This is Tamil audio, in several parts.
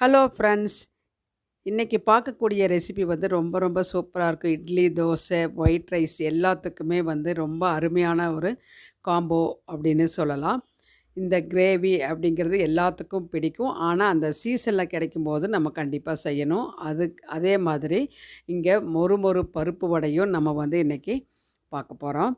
ஹலோ ஃப்ரெண்ட்ஸ் இன்றைக்கி பார்க்கக்கூடிய ரெசிபி வந்து ரொம்ப ரொம்ப சூப்பராக இருக்கும். இட்லி தோசை ஒயிட் ரைஸ் எல்லாத்துக்குமே வந்து ரொம்ப அருமையான ஒரு காம்போ அப்படின்னு சொல்லலாம். இந்த கிரேவி அப்படிங்கிறது எல்லாத்துக்கும் பிடிக்கும். ஆனால் அந்த சீசனில் கிடைக்கும்போது நம்ம கண்டிப்பாக செய்யணும். அது அதே மாதிரி இங்கே மொறு மொறு பருப்பு வடையும் நம்ம வந்து இன்றைக்கி பார்க்க போகிறோம்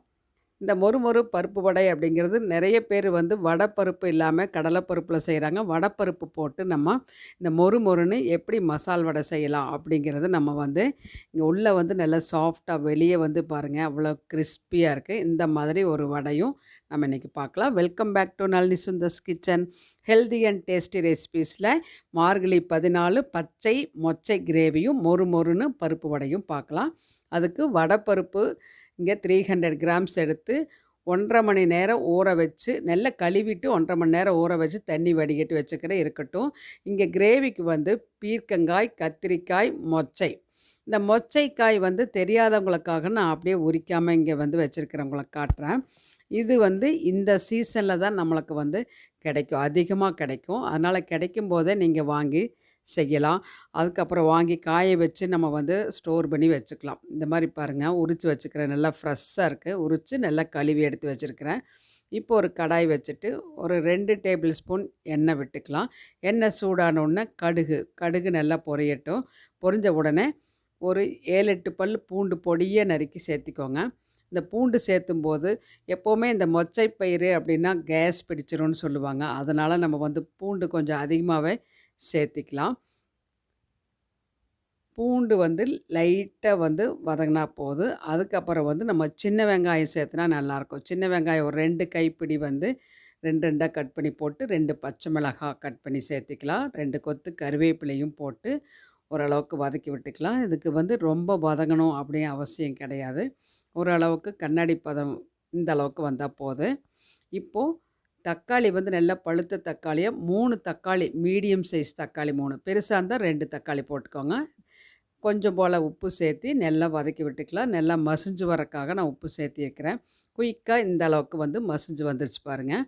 இந்த மொறுமொறு பருப்பு வடை அப்படிங்கிறது நிறைய பேர் வந்து வடைப்பருப்பு இல்லாமல் கடலைப்பருப்பில் செய்கிறாங்க வடைப்பருப்பு போட்டு நம்ம இந்த மொறு மொறுன்னு எப்படி மசால் வடை செய்யலாம் அப்படிங்கிறது நம்ம வந்து இங்கே உள்ளே வந்து நல்லா சாஃப்டாக வெளியே வந்து பாருங்கள் அவ்வளோ கிறிஸ்பியாக இருக்குது இந்த மாதிரி ஒரு வடையும் நம்ம இன்றைக்கி பார்க்கலாம். Welcome back to Nalini Sundar's kitchen. Healthy and tasty ரெசிபீஸில் மார்கழி பதினாலு பச்சை மொச்சை கிரேவியும் மொறு மொறுன்னு பருப்பு வடையும் பார்க்கலாம். அதுக்கு வடைப்பருப்பு இங்கே த்ரீ ஹண்ட்ரட் கிராம்ஸ் எடுத்து ஒன்றரை மணி நேரம் ஊற வச்சு நல்லா கழுவிட்டு ஒன்றரை மணி நேரம் ஊற வச்சு தண்ணி வடிகட்டி வச்சுக்கிறேன் இருக்கட்டும். இங்கே கிரேவிக்கு வந்து பீர்க்கங்காய் கத்திரிக்காய் மொச்சை. இந்த மொச்சைக்காய் வந்து தெரியாதவங்களுக்காக நான் அப்படியே உரிக்காமல் இங்கே வந்து வச்சுருக்கிறவங்களை காட்டுறேன். இது வந்து இந்த சீசனில் தான் நம்மளுக்கு வந்து கிடைக்கும் அதிகமாக கிடைக்கும். அதனால் கிடைக்கும் போதே நீங்கள் வாங்கி செய்யலாம். அதுக்கப்புறம் வாங்கி காய வச்சு நம்ம வந்து ஸ்டோர் பண்ணி வச்சுக்கலாம். இந்த மாதிரி பாருங்கள் உரித்து வச்சுக்கிறேன். நல்லா ஃப்ரெஷ்ஷாக இருக்குது உரித்து நல்லா கழுவி எடுத்து வச்சுருக்கிறேன். இப்போ ஒரு கடாய் வச்சுட்டு ஒரு ரெண்டு டேபிள் ஸ்பூன் எண்ணெய் விட்டுக்கலாம். எண்ணெய் சூடானோடனே கடுகு கடுகு நல்லா பொரியட்டும். பொரிஞ்ச உடனே ஒரு ஏழு எட்டு பல் பூண்டு பொடியை நறுக்கி சேர்த்திக்கோங்க. இந்த பூண்டு சேர்த்தும் போது எப்போவுமே இந்த மொச்சை பயிறு அப்படின்னா கேஸ் பிடிச்சிரும்னு சொல்லுவாங்க. அதனால் நம்ம வந்து பூண்டு கொஞ்சம் அதிகமாகவே சேர்த்திக்கலாம். பூண்டு வந்து லைட்டாக வந்து வதங்கினா போதும். அதுக்கப்புறம் வந்து நம்ம சின்ன வெங்காயம் சேர்த்துனா நல்லாயிருக்கும். சின்ன வெங்காயம் ஒரு ரெண்டு கைப்பிடி வந்து ரெண்டு ரெண்டாக கட் பண்ணி போட்டு ரெண்டு பச்சை மிளகாய் கட் பண்ணி சேர்த்திக்கலாம். ரெண்டு கொத்து கருவேப்பிலையும் போட்டு ஓரளவுக்கு வதக்கி விட்டுக்கலாம். இதுக்கு வந்து ரொம்ப வதங்கணும் அப்படின்னு அவசியம் கிடையாது. ஓரளவுக்கு கண்ணாடி பதம் இந்த அளவுக்கு வந்தால் போதும். இப்போது தக்காளி வந்து நல்லா பழுத்த தக்காளியை மூணு தக்காளி மீடியம் சைஸ் தக்காளி மூணு. பெருசாக இருந்தால் ரெண்டு தக்காளி போட்டுக்கோங்க. கொஞ்சம் போல் உப்பு சேர்த்து நல்லா வதக்கி விட்டுக்கலாம். நல்லா மசிஞ்சு வரக்காக நான் உப்பு சேர்த்து வைக்கிறேன். குயிக்காக இந்த அளவுக்கு வந்து மசிஞ்சு வந்துருச்சு பாருங்கள்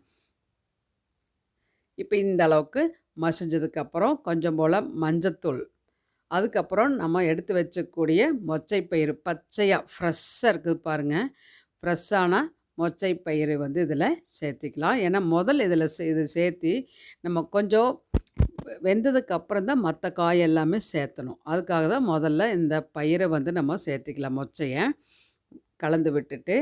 இப்போ இந்த அளவுக்கு மசிஞ்சதுக்கப்புறம் கொஞ்சம் போல் மஞ்சத்தூள். அதுக்கப்புறம் நம்ம எடுத்து வச்சக்கூடிய மொச்சை பயிறு பச்சையாக ஃப்ரெஷ்ஷாக இருக்குது பாருங்கள் ஃப்ரெஷ்ஷான மொச்சை பயிறு வந்து இதில் சேர்த்திக்கலாம். ஏன்னா முதல் இதில் இது சேர்த்து நம்ம கொஞ்சம் வெந்ததுக்கு அப்புறம் தான் மற்ற காய் எல்லாமே சேர்த்தணும். அதுக்காக தான் முதல்ல இந்த பயிரை வந்து நம்ம சேர்த்திக்கலாம் மொச்சையை கலந்து விட்டுட்டு.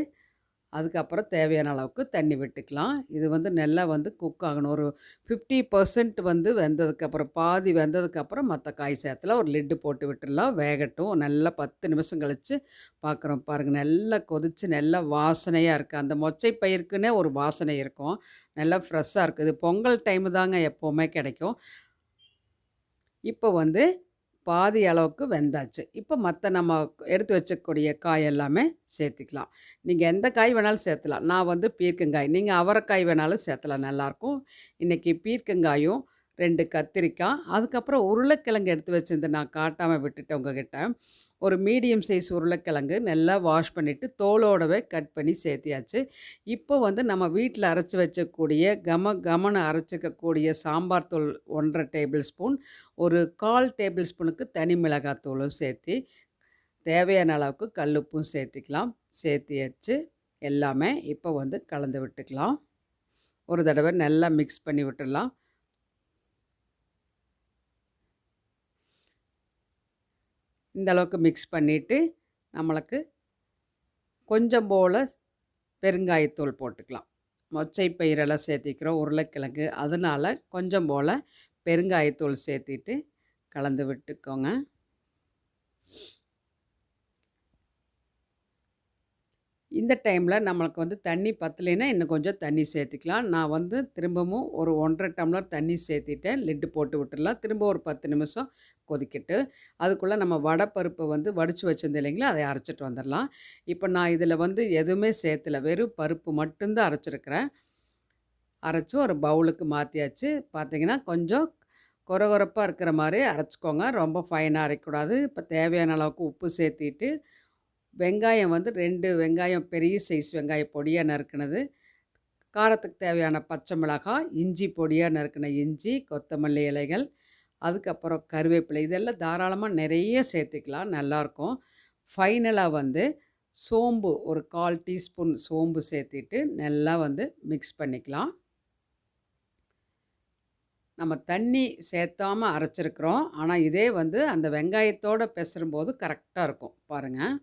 அதுக்கப்புறம் தேவையான அளவுக்கு தண்ணி விட்டுக்கலாம். இது வந்து நல்லா வந்து குக் ஆகணும். ஒரு ஃபிஃப்டி பர்சன்ட் வந்து வெந்ததுக்கப்புறம் பாதி வெந்ததுக்கப்புறம் மற்ற காய் சேர்த்துல ஒரு லிட்டு போட்டு விட்டுடலாம். வேகட்டும். நல்லா பத்து நிமிஷம் கழித்து பார்க்குறோம் பாருங்கள் நல்லா கொதித்து நல்லா வாசனையாக இருக்குது அந்த மொச்சை பயிருக்குன்னே ஒரு வாசனை இருக்கும். நல்லா ஃப்ரெஷ்ஷாக இருக்குது பொங்கல் டைமு தாங்க எப்போவுமே கிடைக்கும். இப்போ வந்து பாதி அளவுக்கு வெந்தாச்சு. இப்போ மற்ற நம்ம எடுத்து வச்சக்கூடிய காய் எல்லாமே சேர்த்துக்கலாம். நீங்கள் எந்த காய் வேணாலும் சேர்த்தலாம். நான் வந்து பீர்க்கங்காய். நீங்கள் அவரைக்காய் வேணாலும் சேர்த்தலாம். நல்லாயிருக்கும் இன்றைக்கி பீர்க்கங்காயும் ரெண்டு கத்திரிக்காய் அதுக்கப்புறம் உருளைக்கிழங்கு எடுத்து வச்சுருந்து நான் காட்டாமல் விட்டுட்டேன் உங்ககிட்ட. ஒரு மீடியம் சைஸ் உருளைக்கிழங்கு நல்லா வாஷ் பண்ணிவிட்டு தோலோடவே கட் பண்ணி சேர்த்தியாச்சு. இப்போ வந்து நம்ம வீட்டில் அரைச்சி வச்சக்கூடிய கம கமனை அரைச்சிக்கக்கூடிய சாம்பார் தூள் ஒன்றரை டேபிள் ஸ்பூன் ஒரு கால் டேபிள் ஸ்பூனுக்கு தனி மிளகாய் தூளும் தேவையான அளவுக்கு கல்லுப்பும் சேர்த்திக்கலாம். சேர்த்தியாச்சு. எல்லாமே இப்போ வந்து கலந்து விட்டுக்கலாம். ஒரு தடவை நல்லா மிக்ஸ் பண்ணி விட்டுடலாம். இந்த அளவுக்கு மிக்ஸ் பண்ணிவிட்டு நம்மளுக்கு கொஞ்சம் போல் பெருங்காயத்தூள் போட்டுக்கலாம். மொச்சை பயிரெல்லாம் சேர்த்திக்கிறோம் உருளைக்கிழங்கு. அதனால் கொஞ்சம் போல் பெருங்காயத்தூள் சேர்த்திட்டு கலந்து விட்டுக்கோங்க. இந்த டைமில் நம்மளுக்கு வந்து தண்ணி பத்தலைன்னா இன்னும் கொஞ்சம் தண்ணி சேர்த்துக்கலாம். நான் வந்து திரும்பவும் ஒரு ஒன்றரை டம்ளர் தண்ணி சேர்த்திட்டேன். லிட்டு போட்டு விட்டுடலாம். திரும்ப ஒரு பத்து நிமிஷம் கொதிக்கிட்டு அதுக்குள்ளே நம்ம வடை பருப்பு வந்து வடித்து வச்சுருந்தோம் இல்லைங்களா அதை அரைச்சிட்டு வந்துடலாம் இப்போ நான் இதில் வந்து எதுவுமே சேர்த்துல வெறும் பருப்பு மட்டும்தான் அரைச்சிருக்கிறேன். அரைச்சி ஒரு பவுலுக்கு மாற்றியாச்சு பார்த்திங்கன்னா கொஞ்சம் குறகுறப்பாக இருக்கிற மாதிரி அரைச்சிக்கோங்க. ரொம்ப ஃபைனாக அரைக்கக்கூடாது. இப்போ தேவையான அளவுக்கு உப்பு சேர்த்திட்டு வெங்காயம் வந்து ரெண்டு வெங்காயம் பெரிய சைஸ் வெங்காயம் பொடியாக நறுக்கினது. காரத்துக்கு தேவையான பச்சை மிளகாய் இஞ்சி பொடியாக நறுக்கின இஞ்சி கொத்தமல்லி இலைகள் அதுக்கப்புறம் கருவேப்பிலை இதெல்லாம் தாராளமாக நிறைய சேர்த்துக்கலாம் நல்லாயிருக்கும். ஃபைனலாக வந்து சோம்பு ஒரு கால் டீஸ்பூன் சோம்பு சேர்த்திட்டு நல்லா வந்து மிக்ஸ் பண்ணிக்கலாம். நம்ம தண்ணி சேர்த்தாமல் அரைச்சிருக்கிறோம். ஆனால் இதே வந்து அந்த வெங்காயத்தோடு பெசரும்போது கரெக்டாக இருக்கும். பாருங்கள்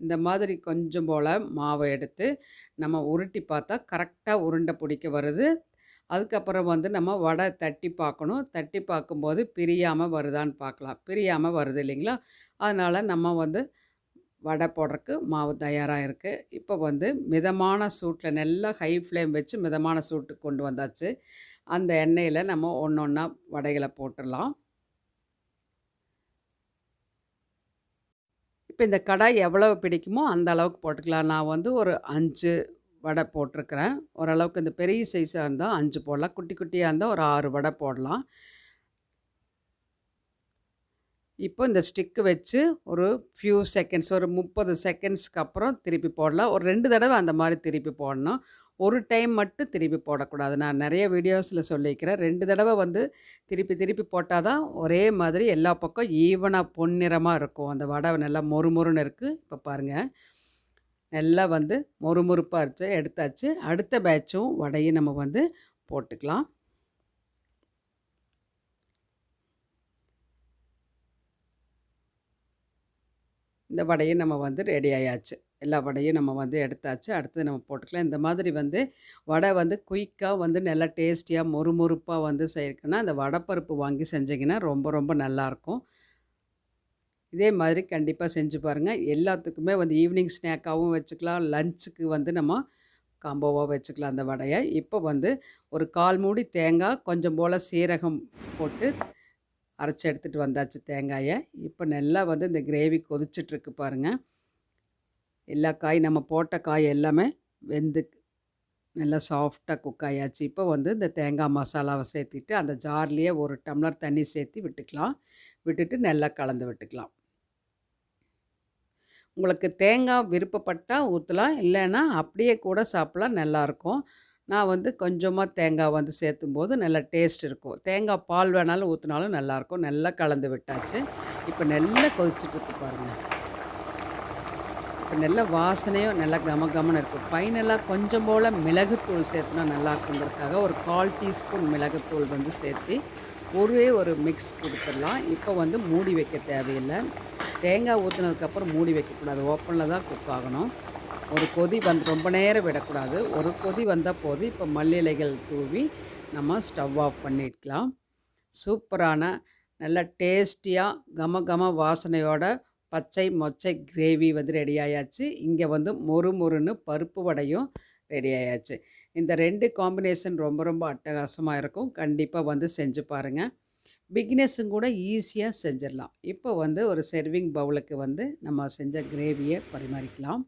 இந்த மாதிரி கொஞ்சம் போல் மாவை எடுத்து நம்ம உருட்டி பார்த்தா கரெக்டாக உருண்டை பிடிக்க வருது. அதுக்கப்புறம் வந்து நம்ம வடை தட்டி பார்க்கணும். தட்டி பார்க்கும்போது பிரியாமல் வருதான்னு பார்க்கலாம். பிரியாமல் வருது இல்லைங்களா? அதனால் நம்ம வந்து வடை போடுறக்கு மாவு தயாராக இருக்குது இப்போ வந்து மிதமான சூட்டில் நல்லா ஹை ஃப்ளேம் வச்சு மிதமான சூட்டுக்கு கொண்டு வந்தாச்சு. அந்த எண்ணெயில் நம்ம ஒன்று ஒன்றா வடைகளை போட்டுடலாம். இப்போ இந்த கடாய் எவ்வளவு பிடிக்குமோ அந்த அளவுக்கு போட்டுக்கலாம். நான் வந்து ஒரு அஞ்சு வடை போட்டிருக்கிறேன். ஓரளவுக்கு இந்த பெரிய சைஸாக இருந்தால் அஞ்சு போடலாம். குட்டி குட்டியாக இருந்தால் ஒரு ஆறு வடை போடலாம். இப்போ இந்த ஸ்டிக்கு வச்சு ஒரு ஃபியூ செகண்ட்ஸ் ஒரு முப்பது செகண்ட்ஸ்க்கு அப்புறம் திருப்பி போடலாம். ஒரு ரெண்டு தடவை அந்த மாதிரி திருப்பி போடணும். ஒரு டைம் மட்டும் திருப்பி போடக்கூடாது. நான் நிறைய வீடியோஸில் சொல்லிக்கிறேன் ரெண்டு தடவை வந்து திருப்பி திருப்பி போட்டால் தான் ஒரே மாதிரி எல்லா பக்கம் ஈவனாக பொன்னிறமாக இருக்கும். அந்த வடை நல்லா மொறுமொறுன்னு இருக்குது இப்போ பாருங்கள் நல்லா வந்து மொறுமொறுப்பாக இருச்சு எடுத்தாச்சு. அடுத்த பேட்சும் வடையும் நம்ம வந்து போட்டுக்கலாம். இந்த வடையும் நம்ம வந்து ரெடி ஆயாச்சு. எல்லா வடையும் நம்ம வந்து எடுத்தாச்சு. அடுத்தது நம்ம போட்டுக்கலாம். இந்த மாதிரி வந்து வடை வந்து குயிக்காக வந்து நல்லா டேஸ்டியாக மொறுமொறுப்பாக வந்து செய்யறதுக்குன்னா அந்த வடைப்பருப்பு வாங்கி செஞ்சிங்கன்னா ரொம்ப ரொம்ப நல்லாயிருக்கும் இதே மாதிரி கண்டிப்பாக செஞ்சு பாருங்கள் எல்லாத்துக்குமே வந்து ஈவினிங் ஸ்நாக்காகவும் வச்சுக்கலாம். லஞ்சுக்கு வந்து நம்ம காம்போவாக வச்சுக்கலாம் அந்த வடையை. இப்போ வந்து ஒரு கால் மூடி தேங்காய் கொஞ்சம் போல் சீரகம் போட்டு அரைச்சி எடுத்துகிட்டு வந்தாச்சு தேங்காயை. இப்போ நல்லா வந்து இந்த கிரேவி கொதிச்சிட்ருக்கு பாருங்கள் எல்லா காய் நம்ம போட்ட காய் எல்லாமே வெந்து நல்லா சாஃப்டாக குக் ஆயாச்சு. இப்போ வந்து இந்த தேங்காய் மசாலாவை சேர்த்திட்டு அந்த ஜார்லேயே ஒரு டம்ளர் தண்ணி சேர்த்து விட்டுக்கலாம். விட்டுட்டு நல்லா கலந்து விட்டுக்கலாம். உங்களுக்கு தேங்காய் விருப்பப்பட்டால் ஊற்றலாம் இல்லைன்னா அப்படியே கூட சாப்பிட்லாம் நல்லாயிருக்கும் நான் வந்து கொஞ்சமாக தேங்காய் வந்து சேர்த்தும் போது நல்லா டேஸ்ட் இருக்கும். தேங்காய் பால் வேணாலும் ஊற்றினாலும் நல்லாயிருக்கும் நல்லா கலந்து விட்டாச்சு. இப்போ நல்லா கொதிச்சுட்டு பாருங்கள் இப்போ நல்ல வாசனையும் நல்லா கம கமன்னு இருக்கும் ஃபைனலாக கொஞ்சம் போல் மிளகுத்தூள் சேர்த்துனா நல்லா இருக்குங்கிறதுக்காக ஒரு கால் டீஸ்பூன் மிளகுத்தூள் வந்து சேர்த்து ஒரே ஒரு மிக்ஸ் கொடுத்துடலாம். இப்போ வந்து மூடி வைக்க தேவையில்லை. தேங்காய் ஊற்றுனதுக்கப்புறம் மூடி வைக்கக்கூடாது. ஓப்பனில் தான் குக் ஆகணும். ஒரு கொதி வந்து ரொம்ப நேரம் விடக்கூடாது. ஒரு கொதி வந்தால் போது இப்போ மல்லி இலைகள் தூவி நம்ம ஸ்டவ் ஆஃப் பண்ணிக்கலாம். சூப்பரான நல்ல டேஸ்டியாக கம கம வாசனையோட பச்சை மொச்சை கிரேவி வந்து ரெடி ஆயாச்சு. இங்கே வந்து மொறு மொறுன்னு பருப்பு வடையும் ரெடி ஆயாச்சு. இந்த ரெண்டு காம்பினேஷன் ரொம்ப ரொம்ப அட்டகாசமாக இருக்கும். கண்டிப்பாக வந்து செஞ்சு பாருங்கள் பிக்னஸும் கூட ஈஸியாக செஞ்சிடலாம். இப்போ வந்து ஒரு சர்விங் பவுலுக்கு வந்து நம்ம செஞ்ச கிரேவியை பரிமாறிக்கலாம்.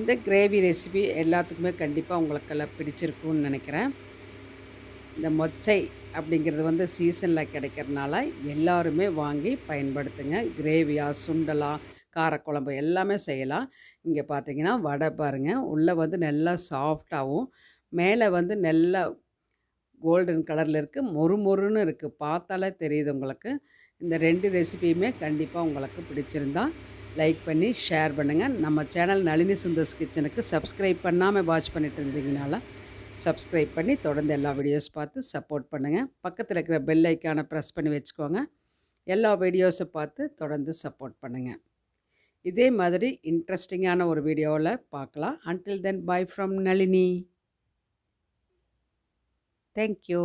இந்த கிரேவி ரெசிபி எல்லாத்துக்குமே கண்டிப்பாக உங்களுக்கெல்லாம் பிடிச்சிருக்குன்னு நினைக்கிறேன். இந்த மொச்சை அப்படிங்கிறது வந்து சீசனில் கிடைக்கிறதுனால எல்லாருமே வாங்கி பயன்படுத்துங்க. கிரேவியாக சுண்டலாக காரக்குழம்பு எல்லாமே செய்யலாம். இங்கே பார்த்தீங்கன்னா வடை பாருங்கள் உள்ளே வந்து நல்லா சாஃப்டாகவும் மேலே வந்து நல்லா கோல்டன் கலரில் இருக்குது மொறு மொறுன்னு இருக்குது பார்த்தாலே தெரியுது உங்களுக்கு. இந்த ரெண்டு ரெசிபியுமே கண்டிப்பாக உங்களுக்கு பிடிச்சிருந்தா லைக் பண்ணி ஷேர் பண்ணுங்கள் நம்ம சேனல் நளினி சுந்தர்ஸ் கிச்சனுக்கு சப்ஸ்கிரைப் பண்ணாமல் வாட்ச் பண்ணிட்டு இருந்தீங்கனால சப்ஸ்கிரைப் பண்ணி தொடர்ந்து எல்லா வீடியோஸ் பார்த்து சப்போர்ட் பண்ணுங்கள் பக்கத்தில் இருக்கிற பெல் ஐக்கானை ப்ரெஸ் பண்ணி வச்சுக்கோங்க. எல்லா வீடியோஸை பார்த்து தொடர்ந்து சப்போர்ட் பண்ணுங்கள் இதே மாதிரி இன்ட்ரெஸ்டிங்கான ஒரு வீடியோவில் பார்க்கலாம். Until then bye from Nalini. Thank you